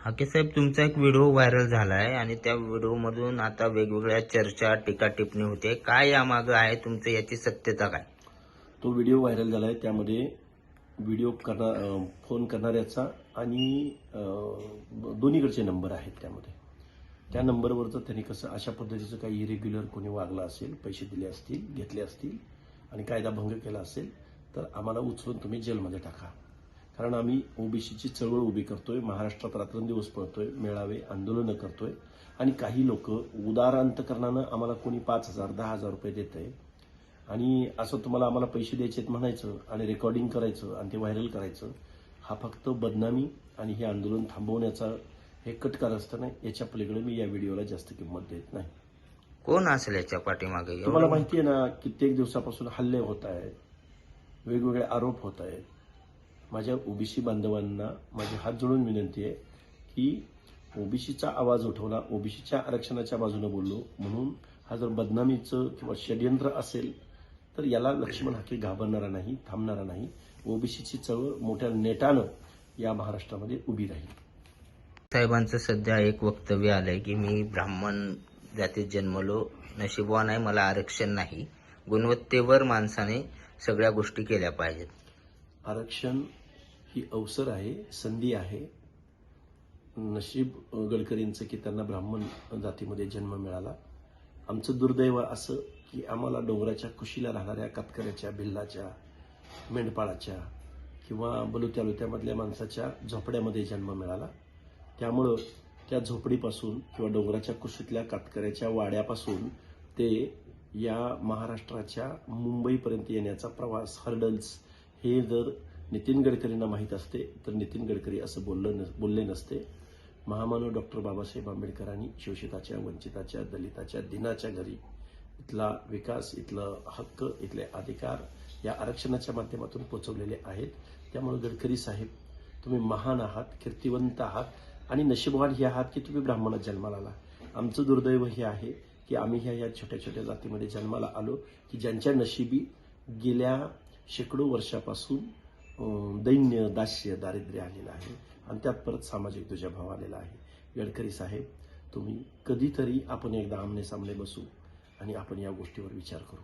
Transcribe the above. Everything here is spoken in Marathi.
हाके साहेब तुमचा एक व्हिडिओ व्हायरल झाला आहे आणि त्या व्हिडिओमधून आता वेगवेगळ्या चर्चा टीका टिप्पणी होते. काय यामागं आहे तुमचं याची सत्यता काय? तो व्हिडिओ व्हायरल झाला आहे त्यामध्ये व्हिडिओ करणार फोन करणाऱ्याचा आणि दोन्हीकडचे नंबर आहेत त्यामध्ये. त्या नंबरवरचं त्यांनी कसं अशा पद्धतीचं काही इरेग्युलर कोणी वागलं असेल पैसे दिले असतील घेतले असतील आणि कायदा भंग केला असेल तर आम्हाला उचलून तुम्ही जेलमध्ये टाका. कारण आम्ही ओबीसीची चळवळ उभी करतोय महाराष्ट्रात रात्रंदिवस पळतोय मेळावे आंदोलनं करतोय आणि काही लोक उदार अंतकरणानं आम्हाला कोणी पाच हजार दहा हजार रुपये देत आहे. आणि असं तुम्हाला आम्हाला पैसे द्यायचे म्हणायचं आणि रेकॉर्डिंग करायचं आणि ते व्हायरल करायचं हा फक्त बदनामी आणि हे आंदोलन थांबवण्याचा हे कटकार असताना याच्या पलीकडे मी या व्हिडिओला जास्त किंमत देत नाही. कोण असेल याच्या पाठीमागे? तुम्हाला माहिती आहे ना कित्येक दिवसापासून हल्ले होत आहेत वेगवेगळे आरोप होत आहेत. माझ्या ओबीसी बांधवांना माझी हात जोडून विनंती आहे की ओबीसीचा आवाज उठवला ओबीसीच्या आरक्षणाच्या बाजूने बोललो. म्हणून हा जर बदनामीचं किंवा षडयंत्र असेल तर याला लक्ष्मण हाके घाबरणारा नाही थांबणारा नाही. ओबीसीची चळवळ मोठ्या नेटानं या महाराष्ट्रामध्ये उभी राहील. साहेबांचं सध्या एक वक्तव्य आलंय की मी ब्राह्मण जातीत जन्मलो नशीबवान आहे मला आरक्षण नाही. गुणवत्तेवर माणसाने सगळ्या गोष्टी केल्या पाहिजेत. आरक्षण ही अवसर आहे संधी आहे. नशीब गडकरींचं की त्यांना ब्राह्मण जातीमध्ये जन्म मिळाला. आमचं दुर्दैव असं की आम्हाला डोंगराच्या कुशीला राहणाऱ्या कातकऱ्याच्या भिल्लाच्या मेंढपाळाच्या किंवा बलुत्यालुत्यामधल्या माणसाच्या झोपड्यामध्ये जन्म मिळाला. त्यामुळं त्या झोपडीपासून किंवा डोंगराच्या कुशीतल्या कातकऱ्याच्या वाड्यापासून ते या महाराष्ट्राच्या मुंबईपर्यंत येण्याचा प्रवास हर्डल्स हे जर नितीन गडकरींना माहीत असते तर नितीन गडकरी असं बोललं बोलले नसते. महामानव डॉक्टर बाबासाहेब आंबेडकरांनी शोषिताच्या वंचिताच्या दलिताच्या दिनाच्या घरी इथला विकास इथलं हक्क इथले अधिकार या आरक्षणाच्या माध्यमातून पोचवलेले आहेत. त्यामुळे गडकरी साहेब तुम्ही महान आहात कीर्तिवंत आहात आणि नशीबवान हे आहात की तुम्ही ब्राह्मणात जन्माला आला. आमचं दुर्दैव हे आहे की आम्ही ह्या या छोट्या छोट्या जातीमध्ये जन्माला आलो की ज्यांच्या नशिबी गेल्या शेकडो वर्षापासून दैन्य दास्य दारिद्र्य आलेलं आहे. आणि त्यात परत सामाजिक दुजाभाव आलेला आहे. गडकरी साहेब तुम्ही कधीतरी आपण एकदा आमने सामने बसू आणि आपण या गोष्टीवर विचार करू.